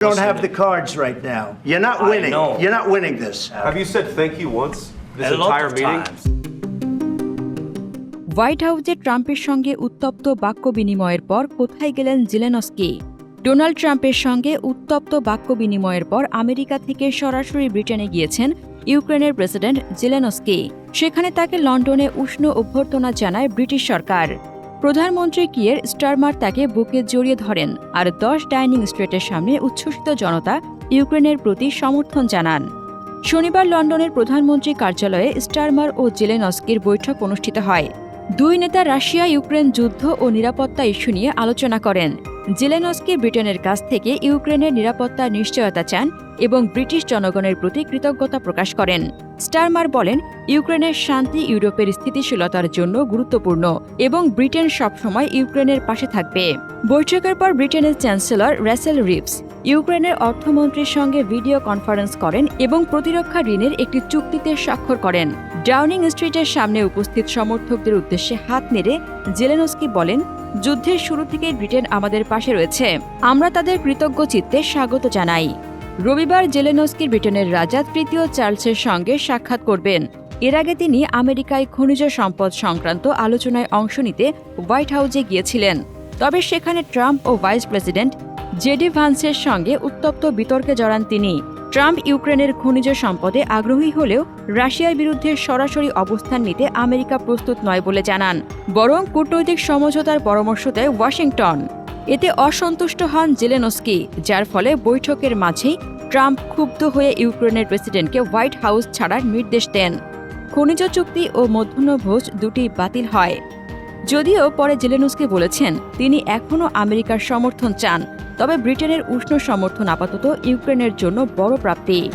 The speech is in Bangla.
don't have the cards right now. You're not I winning. know. You're not winning this. Have you said thank you once this a lot entire of meeting? times. White হাউসে ট্রাম্পের সঙ্গে উত্তপ্ত বাক্য বিনিময়ের পর কোথায় গেলেন জেলেনস্কি ডোনাল্ড ট্রাম্পের সঙ্গে উত্তপ্ত বাক্য বিনিময়ের পর আমেরিকা থেকে সরাসরি ব্রিটেনে গিয়েছেন ইউক্রেনের প্রেসিডেন্ট জেলেনস্কি সেখানে তাকে লন্ডনে উষ্ণ অভ্যর্থনা জানায় ব্রিটিশ সরকার প্রধানমন্ত্রী কিয়ের স্টারমার তাকে বুকে জড়িয়ে ধরেন আর দশ ডাইনিং স্ট্রিটের সামনে উচ্ছ্বসিত জনতা ইউক্রেনের প্রতি সমর্থন জানান। শনিবার লন্ডনের প্রধানমন্ত্রী কার্যালয়ে স্টারমার ও জেলেনস্কির বৈঠক অনুষ্ঠিত হয়। দুই নেতা রাশিয়া ইউক্রেন যুদ্ধ ও নিরাপত্তা ইস্যু নিয়ে আলোচনা করেন। জেলেনস্কি ব্রিটেনের কাছ থেকে ইউক্রেনের নিরাপত্তা নিশ্চয়তা চান এবং ব্রিটিশ জনগণের প্রতি কৃতজ্ঞতা প্রকাশ করেন। স্টারমার বলেন, ইউক্রেনের শান্তি ইউরোপের স্থিতিশীলতার জন্য গুরুত্বপূর্ণ এবং ব্রিটেন সবসময় ইউক্রেনের পাশে থাকবে। বৈঠকের পর ব্রিটেনের চ্যান্সেলর র্যাসেল রিভস ইউক্রেনের অর্থমন্ত্রীর সঙ্গে ভিডিও কনফারেন্স করেন এবং প্রতিরক্ষা ঋণের একটি চুক্তিতে স্বাক্ষর করেন। ডাউনিং স্ট্রিটের সামনে উপস্থিত সমর্থকদের উদ্দেশ্যে হাত নেড়ে জেলেনস্কি বলেন, যুদ্ধের শুরু থেকে ব্রিটেন আমাদের পাশে রয়েছে। আমরা তাদের কৃতজ্ঞ চিত্তে স্বাগত জানাই। রবিবার জেলেনস্কি ব্রিটেনের রাজা তৃতীয় চার্লসের সঙ্গে সাক্ষাৎ করবেন। এর আগে তিনি আমেরিকায় খনিজ সম্পদ সংক্রান্ত আলোচনায় অংশ নিতে হোয়াইট হাউসে গিয়েছিলেন। তবে সেখানে ট্রাম্প ও ভাইস প্রেসিডেন্ট জেডি ভান্সের সঙ্গে উত্তপ্ত বিতর্কে জড়ান তিনি। ট্রাম্প ইউক্রেনের খনিজ সম্পদে আগ্রহী হলেও রাশিয়ার বিরুদ্ধে সরাসরি অবস্থান নিতে আমেরিকা প্রস্তুত নয় বলে জানান। বরং কূটনৈতিক সমঝোতার পরামর্শ দেয় ওয়াশিংটন। এতে অসন্তুষ্ট হন জেলেনস্কি, যার ফলে বৈঠকের মাঝেই ট্রাম্প ক্ষুব্ধ হয়ে ইউক্রেনের প্রেসিডেন্টকে হোয়াইট হাউস ছাড়ার নির্দেশ দেন। খনিজ চুক্তি ও মধ্যাহ্নভোজ দুটি বাতিল হয়। যদিও পরে জেলেনুস্কি বলেছেন, তিনি এখনও আমেরিকার সমর্থন চান, তবে ব্রিটেনের উষ্ণ সমর্থন আপাতত ইউক্রেনের জন্য বড় প্রাপ্তি।